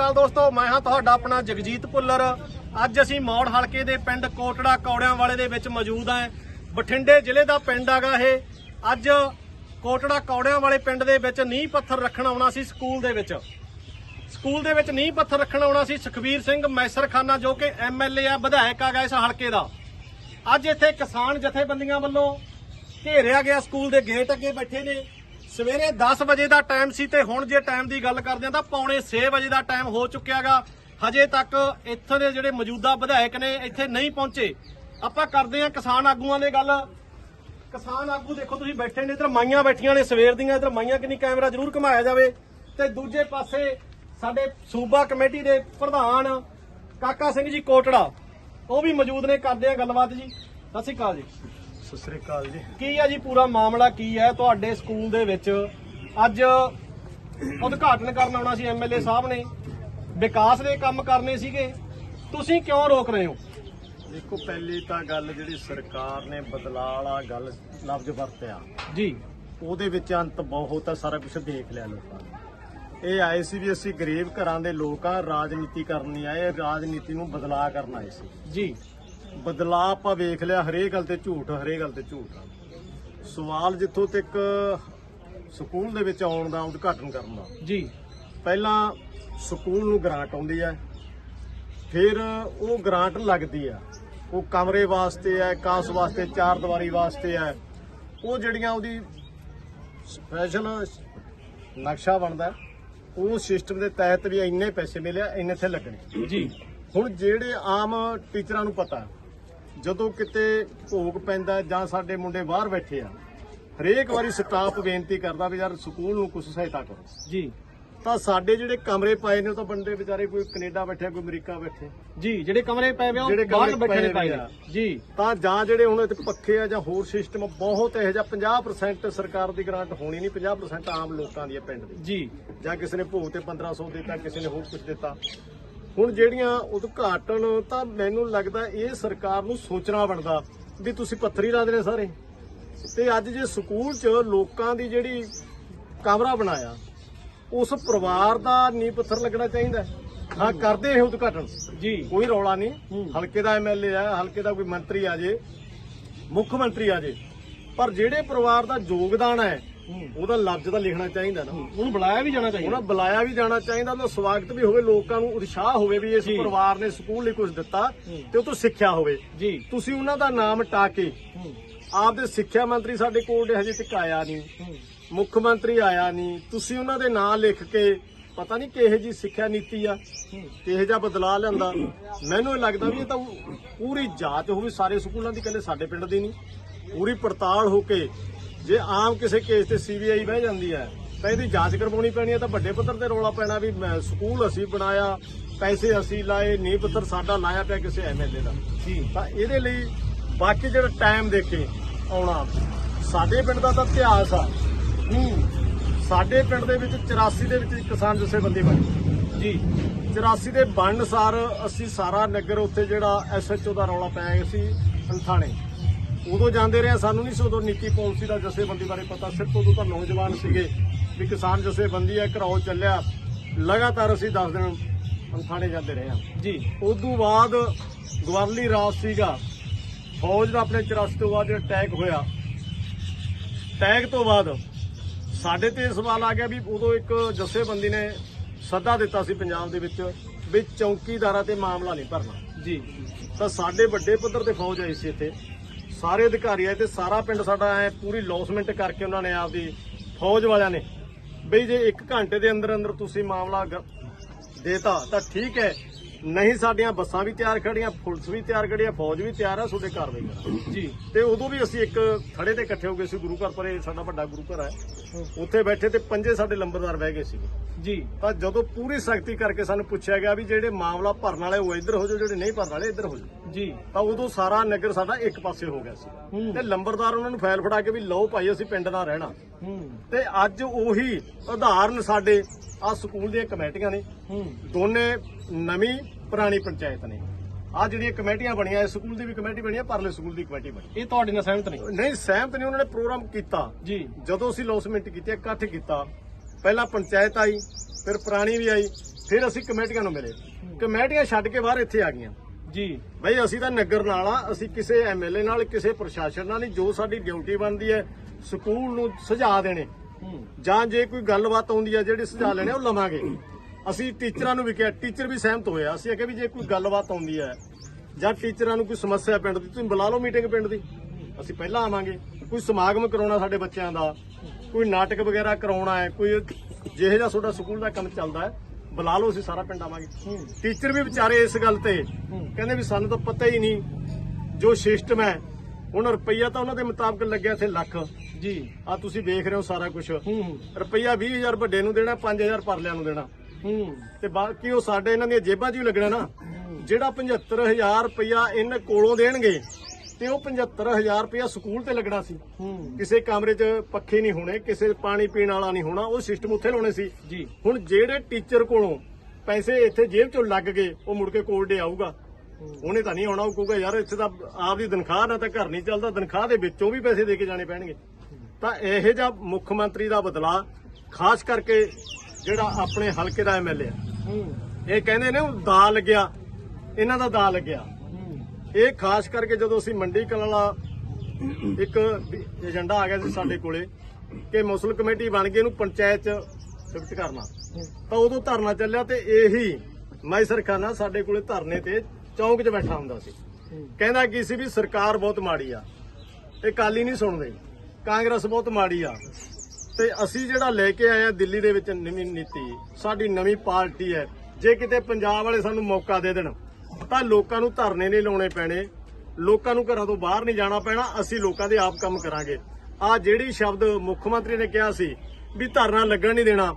ਅਕਾਲ ਦੋਸਤੋ, ਮੈਂ ਹਾਂ ਤੁਹਾਡਾ ਆਪਣਾ ਜਗਜੀਤ ਭੁੱਲਰ। ਅੱਜ ਅਸੀਂ ਮੌੜ ਹਲਕੇ ਦੇ ਪਿੰਡ ਕੋਟੜਾ ਕੌੜਿਆਂ ਵਾਲੇ ਦੇ ਵਿੱਚ ਮੌਜੂਦ ਹਾਂ। ਬਠਿੰਡੇ ਜ਼ਿਲ੍ਹੇ ਦਾ ਪਿੰਡ ਹੈਗਾ ਇਹ। ਅੱਜ ਕੋਟੜਾ ਕੌੜਿਆਂ ਵਾਲੇ ਪਿੰਡ ਦੇ ਵਿੱਚ ਨੀਂਹ ਪੱਥਰ ਰੱਖਣ ਆਉਣਾ ਸੀ ਸਕੂਲ ਦੇ ਵਿੱਚ। ਸਕੂਲ ਦੇ ਵਿੱਚ ਨੀਂਹ ਪੱਥਰ ਰੱਖਣ ਆਉਣਾ ਸੀ ਸੁਖਬੀਰ ਸਿੰਘ ਮੈਸਰਖਾਨਾ, ਜੋ ਕਿ ਐਮਐਲਏ ਆ, ਵਿਧਾਇਕ ਹੈਗਾ ਇਸ ਹਲਕੇ ਦਾ। ਅੱਜ ਇੱਥੇ ਕਿਸਾਨ ਜਥੇਬੰਦੀਆਂ ਵੱਲੋਂ ਘੇਰਿਆ ਗਿਆ ਸਕੂਲ ਦੇ ਗੇਟ ਅੱਗੇ ਬੈਠੇ ਨੇ। ਸਵੇਰੇ 10 ਵਜੇ ਦਾ ਟਾਈਮ ਸੀ ਤੇ ਹੁਣ ਜੇ ਟਾਈਮ ਦੀ ਗੱਲ ਕਰਦੇ ਹਾਂ ਤਾਂ ਪੌਣੇ 6 ਵਜੇ ਦਾ ਟਾਈਮ ਹੋ ਚੁੱਕਿਆਗਾ। ਹਜੇ ਤੱਕ ਇੱਥੋਂ ਦੇ ਜਿਹੜੇ ਮੌਜੂਦਾ ਵਿਧਾਇਕ ਨੇ ਇੱਥੇ ਨਹੀਂ ਪਹੁੰਚੇ। ਆਪਾਂ ਕਰਦੇ ਹਾਂ ਕਿਸਾਨ ਆਗੂਆਂ ਦੇ ਗੱਲ। ਕਿਸਾਨ ਆਗੂ ਦੇਖੋ ਤੁਸੀਂ ਬੈਠੇ ਨੇ, ਇਧਰ ਮਾਈਆਂ ਬੈਠੀਆਂ ਨੇ ਸਵੇਰ ਦੀਆਂ, ਇਧਰ ਮਾਈਆਂ ਕਿੰਨੀ ਕੈਮਰਾ ਜ਼ਰੂਰ ਘੁਮਾਇਆ ਜਾਵੇ। ਤੇ ਦੂਜੇ ਪਾਸੇ ਸਾਡੇ ਸੂਬਾ ਕਮੇਟੀ ਦੇ ਪ੍ਰਧਾਨ ਕਾਕਾ ਸਿੰਘ ਜੀ ਕੋਟੜਾ, ਉਹ ਵੀ ਮੌਜੂਦ ਨੇ, ਕਰਦੇ ਆ ਗੱਲਬਾਤ ਜੀ। ਸਤਿ ਸ਼੍ਰੀ ਅਕਾਲ ਜੀ। ਸਤਿ ਸ੍ਰੀ ਅਕਾਲ ਜੀ। ਕੀ ਹੈ ਜੀ ਪੂਰਾ ਮਾਮਲਾ ਕੀ ਹੈ? ਤੁਹਾਡੇ ਸਕੂਲ ਦੇ ਵਿੱਚ ਅੱਜ ਉਦਘਾਟਨ ਕਰਨ ਆਉਣਾ ਸੀ ਐਮਐਲਏ ਸਾਹਿਬ ਨੇ। ਵਿਕਾਸ ਦੇ ਕੰਮ ਕਰਨੇ ਸੀਗੇ। ਤੁਸੀਂ ਕਿਉਂ ਰੋਕ ਰਹੇ ਹੋ? ਦੇਖੋ ਪਹਿਲੀ ਤਾਂ ਗੱਲ ਜਿਹੜੀ ਸਰਕਾਰ ਨੇ ਬਦਲਾਅ ਵਾਲਾ ਗੱਲ ਲਫ਼ਜ਼ ਵਰਤਿਆ। ਜੀ। ਉਹਦੇ ਵਿੱਚ ਅੰਤ ਬਹੁਤ ਆ ਸਾਰਾ ਕੁਝ ਦੇਖ ਲਿਆ ਲੋਕਾਂ ਨੇ। ਇਹ ਆਏ ਸੀ ਵੀ ਅਸੀਂ ਗਰੀਬ ਘਰਾਂ ਦੇ ਲੋਕ ਆ ਰਾਜਨੀਤੀ ਕਰਨ ਨਹੀਂ ਆਏ ਰਾਜਨੀਤੀ ਨੂੰ ਬਦਲਾਅ ਕਰਨ ਆਏ ਸੀ। ਜੀ। ਬਦਲਾਅ ਆਪਾਂ ਵੇਖ ਲਿਆ ਹਰੇਕ ਗੱਲ ਤੇ ਝੂਠ ਹਰੇਕ ਗੱਲ ਤੇ ਝੂਠ। ਸਵਾਲ ਜਿੱਥੋਂ ਤੱਕ ਸਕੂਲ ਦੇ ਵਿੱਚ ਆਉਣ ਦਾ ਉਦਘਾਟਨ ਕਰਨ ਦਾ। ਜੀ। ਪਹਿਲਾਂ ਸਕੂਲ ਨੂੰ ਗ੍ਰਾਂਟ ਆਉਂਦੀ ਹੈ ਫਿਰ ਉਹ ਗ੍ਰਾਂਟ ਲੱਗਦੀ ਆ ਉਹ ਕਮਰੇ ਵਾਸਤੇ ਹੈ ਕਾਸ ਵਾਸਤੇ ਚਾਰ ਦੀਵਾਰੀ ਵਾਸਤੇ ਹੈ। ਉਹ ਜਿਹੜੀਆਂ ਉਹਦੀ ਸਪੈਸ਼ਲ ਨਕਸ਼ਾ ਬਣਦਾ ਹੈ, ਉਹ ਸਿਸਟਮ ਦੇ ਤਹਿਤ ਵੀ ਇੰਨੇ ਪੈਸੇ ਮਿਲਿਆ ਇੰਨੇ ਇੱਥੇ ਲੱਗਣੇ। ਜੀ। ਹੁਣ ਜਿਹੜੇ ਆਮ ਟੀਚਰਾਂ ਨੂੰ ਪਤਾ ਜਦੋਂ ਕਿਤੇ ਭੋਗ ਪੈਂਦਾ ਜਾਂ ਸਾਡੇ ਮੁੰਡੇ ਬਾਹਰ ਬੈਠੇ ਆ ਹਰੇਕ ਵਾਰੀ ਸਟਾਫ ਬੇਨਤੀ ਕਰਦਾ ਵੀ ਯਾਰ ਸਕੂਲ ਨੂੰ ਕੁਝ ਸਹਾਇਤਾ ਕਰੋ। ਜੀ। ਤਾਂ ਸਾਡੇ ਜਿਹੜੇ ਕਮਰੇ ਪਏ ਨੇ ਉਹ ਤਾਂ ਬੰਦੇ ਵਿਚਾਰੇ ਕੋਈ ਕੈਨੇਡਾ ਬੈਠੇ ਕੋਈ ਅਮਰੀਕਾ ਬੈਠੇ। ਜੀ ਜਿਹੜੇ ਕਮਰੇ ਪਏ ਵੇ ਉਹ ਬਾਹਰ ਕਮਰੇ ਬੈਠੇ ਨੇ ਪਏ ਪਾਏ ਨੇ ਜੀ। ਤਾਂ ਜਾਂ ਜਿਹੜੇ ਹੁਣ ਇੱਥੇ ਪੱਖੇ ਆ ਜਾਂ ਹੋਰ ਸਿਸਟਮ ਬਹੁਤ ਇਹੋ ਜਿਹਾ 50% ਸਰਕਾਰ ਦੀ ਗ੍ਰਾਂਟ ਹੋਣੀ ਨਹੀਂ 50% ਆਮ ਲੋਕਾਂ ਦੀ ਹੈ ਪਿੰਡ ਦੀ। ਜੀ। ਜਾਂ ਕਿਸੇ ਨੇ ਭੋਗ ਤੇ 1500 ਦਿੱਤਾ ਕਿਸੇ ਨੇ ਹੋਰ ਕੁਝ ਦਿੱਤਾ। ਹੁਣ ਜਿਹੜੀਆਂ ਉਦਘਾਟਨ ਤਾਂ ਮੈਨੂੰ ਲੱਗਦਾ ਇਹ ਸਰਕਾਰ ਨੂੰ ਸੋਚਣਾ ਬਣਦਾ ਵੀ ਤੁਸੀਂ ਪੱਥਰੀ ਲਾ ਦੇਣੇ ਸਾਰੇ। ਤੇ ਅੱਜ ਜੇ ਸਕੂਲ 'ਚ ਲੋਕਾਂ ਦੀ ਜਿਹੜੀ ਕਮਰਾ ਬਣਾਇਆ ਉਸ ਪਰਿਵਾਰ ਦਾ ਨੀ ਪੱਥਰ ਲੱਗਣਾ ਚਾਹੀਦਾ। ਹੈ। ਹਾਂ ਕਰਦੇ ਇਹ ਉਦਘਾਟਨ। ਜੀ। ਕੋਈ ਰੌਲਾ ਨਹੀਂ। ਹੂੰ। ਹਲਕੇ ਦਾ ਐਮਐਲਏ ਆ ਹਲਕੇ ਦਾ ਕੋਈ ਮੰਤਰੀ ਆ ਜੇ ਮੁੱਖ ਮੰਤਰੀ ਆ ਜੇ। ਪਰ ਜਿਹੜੇ ਪਰਿਵਾਰ ਦਾ ਯੋਗਦਾਨ ਹੈ ਉਹਦਾ ਲਫ਼ਜ਼ ਤਾਂ ਲਿਖਣਾ ਚਾਹੀਦਾ ਨਾ। ਉਹਨੂੰ ਬੁਲਾਇਆ ਵੀ ਜਾਣਾ ਚਾਹੀਦਾ। ਉਹਨਾਂ ਬੁਲਾਇਆ ਵੀ ਜਾਣਾ ਚਾਹੀਦਾ ਉਹਦਾ ਸਵਾਗਤ ਵੀ ਹੋਵੇ ਲੋਕਾਂ ਨੂੰ ਉਤਸ਼ਾਹ ਹੋਵੇ ਵੀ ਇਸ। ਪਰਿਵਾਰ ਨੇ ਸਕੂਲ ਲਈ ਕੁਝ ਦਿੱਤਾ। ਤੇ ਉਹ ਤੋਂ ਸਿੱਖਿਆ ਹੋਵੇ। ਜੀ। ਤੁਸੀਂ ਉਹਨਾਂ ਦਾ ਨਾਮ ਟਾ ਕੇ ਆਪਦੇ ਸਿੱਖਿਆ ਮੰਤਰੀ ਸਾਡੇ ਕੋਲ ਹਜੇ ਤੱਕ ਆਇਆ ਨਹੀਂ। ਮੁੱਖ ਮੰਤਰੀ ਆਇਆ ਨਹੀਂ। ਤੁਸੀਂ ਉਹਨਾਂ ਦੇ ਨਾਂ ਲਿਖ ਕੇ ਪਤਾ ਨਹੀਂ ਕਿਹੋ ਜੀ ਸਿੱਖਿਆ ਨੀਤੀ ਆ। ਕਿਹੋ ਜਿਹਾ ਬਦਲਾਅ ਲਿਆਂਦਾ। ਮੈਨੂੰ ਲੱਗਦਾ ਵੀ ਇਹ ਤਾਂ ਪੂਰੀ ਜਾਂਚ ਹੋਵੇ ਸਾਰੇ ਸਕੂਲਾਂ ਦੀ ਕੱਲੇ ਸਾਡੇ ਪਿੰਡ ਦੀ ਨਹੀਂ। ਪੂਰੀ ਪੜਤਾਲ ਹੋ ਕੇ ਜੇ ਆਮ ਕਿਸੇ ਕੇਸ ਤੇ ਸੀਬੀਆਈ ਬਹਿ ਜਾਂਦੀ ਹੈ ਤਾਂ ਇਹਦੀ ਜਾਂਚ ਕਰਵਾਉਣੀ ਪੈਣੀ ਹੈ ਤਾਂ ਵੱਡੇ ਪੱਧਰ ਤੇ ਰੌਲਾ ਪੈਣਾ ਵੀ ਸਕੂਲ ਅਸੀਂ ਬਣਾਇਆ ਪੈਸੇ ਅਸੀਂ ਲਾਏ ਨੀ ਪੱਤਰ ਸਾਡਾ ਲਾਇਆ ਪਿਆ ਕਿਸੇ ਐਮਐਲਏ ਦਾ। ਜੀ ਤਾਂ ਇਹਦੇ ਲਈ ਬਾਕੀ ਜਿਹੜਾ ਟਾਈਮ ਦੇਖੇ ਆਉਣਾ। ਸਾਡੇ ਪਿੰਡ ਦਾ ਤਾਂ ਇਤਿਹਾਸ ਆ। ਹੂੰ। ਸਾਡੇ ਪਿੰਡ ਦੇ ਵਿੱਚ 84 ਦੇ ਵਿੱਚ ਕਿਸਾਨ ਜਥੇਬੰਦੀ ਬਣੀ। ਜੀ। 84 ਦੇ ਬਣਨ ਸਾਰ ਅਸੀਂ ਸਾਰਾ ਨਗਰ ਉੱਥੇ ਜਿਹੜਾ ਐਸਐਚਓ ਦਾ ਰੌਲਾ ਪੈ ਗਿਆ ਸੀ ਥਾਣੇ ਉਦੋਂ ਜਾਂਦੇ ਰਹੇ ਸਾਨੂੰ ਨਹੀਂ ਸੀ ਉਦੋਂ ਨੀਤੀ ਪਾਲਿਸੀ ਦਾ ਜਥੇਬੰਦੀ ਬਾਰੇ ਪਤਾ। ਸਿਰਫ ਉਦੋਂ ਤਾਂ ਨੌਜਵਾਨ ਸੀਗੇ ਵੀ ਕਿਸਾਨ ਜਥੇਬੰਦੀ ਹੈ ਘਰਾਓ ਚੱਲਿਆ। ਲਗਾਤਾਰ ਅਸੀਂ 10 ਦਿਨ ਥਾਣੇ ਜਾਂਦੇ ਰਹੇ ਹਾਂ ਜੀ। ਉਦੋਂ ਬਾਅਦ ਗਵਰਲੀ ਰਾਜ ਸੀਗਾ। ਫੌਜ ਦਾ ਆਪਣੇ 84 ਤੋਂ ਬਾਅਦ ਜਿਹੜਾ ਅਟੈਕ ਹੋਇਆ। ਅਟੈਕ ਤੋਂ ਬਾਅਦ ਸਾਡੇ ਤੇ ਸਵਾਲ ਆ ਗਿਆ ਵੀ ਉਦੋਂ ਇੱਕ ਜਥੇਬੰਦੀ ਨੇ ਸੱਦਾ ਦਿੱਤਾ ਸੀ ਪੰਜਾਬ ਦੇ ਵਿੱਚ ਵੀ ਚੌਕੀਦਾਰਾਂ ਤੇ ਮਾਮਲਾ ਨਹੀਂ ਭਰਨਾ। ਜੀ। ਤਾਂ ਸਾਡੇ ਵੱਡੇ ਪੱਧਰ ਤੇ ਫੌਜ ਆਈ ਸੀ ਇੱਥੇ। ਸਾਰੇ ਅਧਿਕਾਰੀ ਆਏ ਤੇ ਸਾਰਾ ਪਿੰਡ ਸਾਡਾ ਐ ਪੂਰੀ ਲੌਸਮੈਂਟ ਕਰਕੇ ਉਹਨਾਂ ਨੇ ਆਪਦੀ ਫੌਜ ਵਾਲਿਆਂ ਨੇ। ਬਈ ਜੇ 1 ਘੰਟੇ ਦੇ ਅੰਦਰ ਅੰਦਰ ਤੁਸੀਂ ਮਾਮਲਾ ਦੇਤਾ ਤਾਂ ਠੀਕ ਹੈ। ਨਹੀਂ ਸਾਡੀਆਂ ਬੱਸਾਂ ਵੀ ਤਿਆਰ ਖੜੀਆਂ ਪੁਲਿਸ ਵੀ ਤਿਆਰ ਖੜੀ ਹੈ ਫੌਜ ਵੀ ਤਿਆਰ ਹੈ ਤੁਹਾਡੇ ਕਾਰਵਾਈ ਕਰਾਂਗੇ ਜੀ। ਤੇ ਉਦੋਂ ਵੀ ਅਸੀਂ ਇੱਕ ਥੜੇ ਤੇ ਇਕੱਠੇ ਹੋ ਗਏ ਸੀ ਗੁਰੂ ਘਰ ਪਰੇ ਸਾਡਾ ਵੱਡਾ ਗੁਰੂ ਘਰ ਹੈ ਉੱਥੇ ਬੈਠੇ ਤੇ ਪੰਜੇ ਸਾਡੇ ਲੰਬਰਦਾਰ ਬਹਿ ਗਏ ਸੀ ਜੀ। ਤਾਂ ਜਦੋਂ ਪੂਰੀ ਸਖਤੀ ਕਰਕੇ ਸਾਨੂੰ ਪੁੱਛਿਆ ਗਿਆ ਵੀ ਜਿਹੜੇ ਮਾਮਲਾ ਭਰਨ ਵਾਲੇ ਉਹ ਇੱਧਰ ਹੋ ਜਾਓ ਜਿਹੜੇ ਨਹੀਂ ਭਰਨ ਵਾਲੇ ਇੱਧਰ ਹੋ ਜਾਓ। ਜੀ। ਤਾਂ ਉਦੋਂ ਸਾਰਾ ਨਗਰ ਸਾਡਾ ਇੱਕ ਪਾਸੇ ਹੋ ਗਿਆ ਸੀ। ਤੇ ਲੰਬਰਦਾਰ ਉਹਨਾਂ ਨੂੰ ਫਾਈਲ ਫੜਾ ਕੇ ਵੀ ਲਓ ਭਾਈ ਅਸੀਂ ਪਿੰਡ ਨਾਲ ਰਹਿਣਾ। ਤੇ ਅੱਜ ਉਹੀ ਉਦਾਹਰਨ ਸਾਡੇ ਆ ਸਕੂਲ ਦੀਆਂ ਕਮੇਟੀਆਂ ਨੇ। ਦੋਨੇ ਨਵੀਂ ਪੁਰਾਣੀ ਪੰਚਾਇਤ ਨੇ। ਆ ਜਿਹੜੀਆਂ ਕਮੇਟੀਆਂ ਬਣੀਆਂ ਇਸ ਸਕੂਲ ਦੀ ਵੀ ਕਮੇਟੀ ਬਣੀ ਹੈ ਪਰਲੇ ਸਕੂਲ ਦੀ ਕਮੇਟੀ ਬਣੀ। ਇਹ ਤੁਹਾਡੇ ਨਾਲ ਸਹਿਮਤ ਨਹੀਂ? ਨਹੀਂ ਸਹਿਮਤ ਨਹੀਂ ਉਹਨਾਂ ਨੇ ਪ੍ਰੋਗਰਾਮ ਕੀਤਾ। ਜੀ। ਜਦੋਂ ਅਸੀਂ ਲੌਸਮੈਂਟ ਕੀਤੀ ਇਕੱਠ ਕੀਤਾ। ਪਹਿਲਾਂ ਪੰਚਾਇਤ ਆਈ ਫਿਰ ਪੁਰਾਣੀ ਵੀ ਆਈ ਫਿਰ ਅਸੀਂ ਕਮੇਟੀਆਂ ਨੂੰ ਮਿਲੇ। ਕਮੇਟੀਆਂ ਛੱਡ ਕੇ ਬਾਹਰ ਇੱਥੇ ਆ ਗਈਆਂ। ਜੀ। ਬਈ ਅਸੀਂ ਤਾਂ ਨਗਰ ਨਾਲ ਆ ਅਸੀਂ ਕਿਸੇ ਐਮਐਲਏ ਨਾਲ ਕਿਸੇ ਪ੍ਰਸ਼ਾਸਨ ਨਾਲ ਨਹੀਂ ਜੋ ਸਾਡੀ ਡਿਊਟੀ ਬਣਦੀ ਹੈ ਸਕੂਲ ਨੂੰ ਸੁਝਾ ਦੇਣੇ। ਜਾਂ ਜੇ ਕੋਈ ਗੱਲਬਾਤ ਆਉਂਦੀ ਹੈ ਜਿਹੜੀ ਸੁਝਾ ਲੈਣੇ, ਉਹ ਲਵਾਂਗੇ। ਅਸੀਂ ਟੀਚਰਾਂ ਨੂੰ ਵੀ ਕਿਹਾ, ਟੀਚਰ ਵੀ ਸਹਿਮਤ ਹੋਇਆ ਅਸੀਂ ਕਿਹਾ ਵੀ ਜੇ ਕੋਈ ਗੱਲਬਾਤ ਆਉਂਦੀ ਹੈ ਜਾਂ ਟੀਚਰਾਂ ਨੂੰ ਕੋਈ ਸਮੱਸਿਆ ਪਿੰਡ ਦੀ, ਤੁਸੀਂ ਬੁਲਾ ਲਓ ਮੀਟਿੰਗ ਪਿੰਡ ਦੀ। ਅਸੀਂ ਪਹਿਲਾਂ ਆਵਾਂਗੇ। ਕੋਈ ਸਮਾਗਮ ਕਰਾਉਣਾ ਸਾਡੇ ਬੱਚਿਆਂ ਦਾ, ਕੋਈ ਨਾਟਕ ਵਗੈਰਾ ਕਰਾਉਣਾ ਹੈ, ਕੋਈ ਜਿਹੇ ਜਿਹਾ ਤੁਹਾਡਾ ਸਕੂਲ ਦਾ ਕੰਮ ਚੱਲਦਾ ਹੈ, ਬੁਲਾ ਲਓ, ਅਸੀਂ ਸਾਰਾ ਪਿੰਡ ਆਵਾਂਗੇ। ਟੀਚਰ ਵੀ ਵਿਚਾਰੇ ਇਸ ਗੱਲ ਤੇ ਕਹਿੰਦੇ ਵੀ ਸਾਨੂੰ ਤਾਂ ਪਤਾ ਹੀ ਨਹੀਂ ਜੋ ਸਿਸਟਮ ਹੈ। ਹੁਣ ਰੁਪਈਆ ਤਾਂ ਉਹਨਾਂ ਦੇ ਮੁਤਾਬਕ ਲੱਗਿਆ ਇੱਥੇ ਲੱਖ। ਜੀ। ਆ ਤੁਸੀਂ ਦੇਖ ਰਹੇ ਹੋ ਸਾਰਾ ਕੁਝ ਹੂੰ ਹੂੰ। ਰੁਪਈਆ 20000 ਵੱਡੇ ਨੂੰ ਦੇਣਾ 5000 ਪਰਲਿਆਂ ਨੂੰ ਦੇਣਾ। ਹੂੰ। ਤੇ ਬਾਕੀ ਉਹ ਸਾਡੇ ਇਹਨਾਂ ਦੀਆਂ ਜੇਬਾਂ 'ਚ ਹੀ ਲੱਗਣਾ ਨਾ। ਜਿਹੜਾ 75000 ਰੁਪਈਆ ਇਹਨਾਂ ਕੋਲੋਂ ਦੇਣਗੇ ਤੇ ਉਹ 75000 ਰੁਪਈਆ ਸਕੂਲ ਤੇ ਲੱਗਣਾ ਸੀ। ਕਿਸੇ ਕਮਰੇ 'ਚ ਪੱਖੇ ਨਹੀਂ ਹੋਣੇ ਕਿਸੇ ਪਾਣੀ ਪੀਣ ਵਾਲਾ ਨਹੀਂ ਹੋਣਾ ਉਹ ਸਿਸਟਮ ਉੱਥੇ ਲਾਉਣੇ ਸੀ। ਜੀ। ਹੁਣ ਜਿਹੜੇ ਟੀਚਰ ਕੋਲੋਂ ਪੈਸੇ ਇੱਥੇ ਜੇਬ 'ਚੋਂ ਲੱਗ ਗਏ ਉਹ ਮੁੜ ਕੇ ਕੋਲ ਡੇ ਆਊਗਾ। ਉਹਨੇ ਤਾਂ ਨਹੀਂ ਆਉਣਾ ਉਹ ਕਹੂਗਾ ਯਾਰ ਇੱਥੇ ਤਾਂ ਆਪਦੀ ਤਨਖਾਹ ਨਾਲ ਤਾਂ ਘਰ ਨਹੀਂ ਚੱਲਦਾ ਤਨਖਾਹ ਦੇ ਵਿੱਚੋਂ ਵੀ ਪੈਸੇ ਦੇ ਕੇ ਜਾਣੇ ਪੈਣਗੇ। ਤਾਂ ਇਹੋ ਜਿਹਾ ਮੁੱਖ ਮੰਤਰੀ ਦਾ ਬਦਲਾ ਖਾਸ ਕਰਕੇ ਜਿਹੜਾ ਆਪਣੇ ਹਲਕੇ ਦਾ ਐਮਐਲਏ ਆ। ਇਹ ਕਹਿੰਦੇ ਨੇ ਉਹ ਦਾ ਲੱਗਿਆ ਇਹਨਾਂ ਦਾ ਦਾ ਲੱਗਿਆ ਇਹ ਖਾਸ ਕਰਕੇ ਜਦੋਂ ਅਸੀਂ ਮੰਡੀ ਕਲਾਂ ਵਾਲਾ ਇੱਕ ਏਜੰਡਾ ਆ ਗਿਆ ਸੀ ਸਾਡੇ ਕੋਲੇ ਕਿ ਮੁਸਲ ਕਮੇਟੀ ਬਣ ਗਈ ਇਹਨੂੰ ਪੰਚਾਇਤ ਚ ਸ਼ਿਫਟ ਕਰਨਾ। ਤਾਂ ਉਦੋਂ ਧਰਨਾ ਚੱਲਿਆ ਤੇ ਇਹੀ ਮਾਈ ਸਰਖਾਨਾ ਸਾਡੇ ਕੋਲੇ ਧਰਨੇ ਤੇ ਚੌਂਕ 'ਚ ਬੈਠਾ ਹੁੰਦਾ ਸੀ। ਕਹਿੰਦਾ ਕੀ ਸੀ ਵੀ ਸਰਕਾਰ ਬਹੁਤ ਮਾੜੀ ਆ ਇਹ ਕਾਲੀ ਨਹੀਂ ਸੁਣਦੇ। ਕਾਂਗਰਸ ਬਹੁਤ ਮਾੜੀ ਆ। ਤੇ ਅਸੀਂ ਜਿਹੜਾ ਲੈ ਕੇ ਆਏ ਆ ਦਿੱਲੀ ਦੇ ਵਿੱਚ ਨਵੀਂ ਨੀਤੀ, ਸਾਡੀ ਨਵੀਂ ਪਾਰਟੀ ਹੈ। ਜੇ ਕਿਤੇ ਪੰਜਾਬ ਵਾਲੇ ਸਾਨੂੰ ਮੌਕਾ ਦੇ ਦੇਣ, ਤਾਂ ਲੋਕਾਂ ਨੂੰ ਧਰਨੇ ਨਹੀਂ ਲਾਉਣੇ ਪੈਣੇ। ਲੋਕਾਂ ਨੂੰ ਘਰਾਂ ਤੋਂ ਬਾਹਰ ਨਹੀਂ ਜਾਣਾ ਪੈਣਾ। ਅਸੀਂ ਲੋਕਾਂ ਦੇ ਆਪ ਕੰਮ ਕਰਾਂਗੇ। ਆ ਜਿਹੜੀ ਸ਼ਬਦ ਮੁੱਖ ਮੰਤਰੀ ਨੇ ਕਿਹਾ ਸੀ ਵੀ ਧਰਨਾ ਲੱਗਣ ਨਹੀਂ ਦੇਣਾ।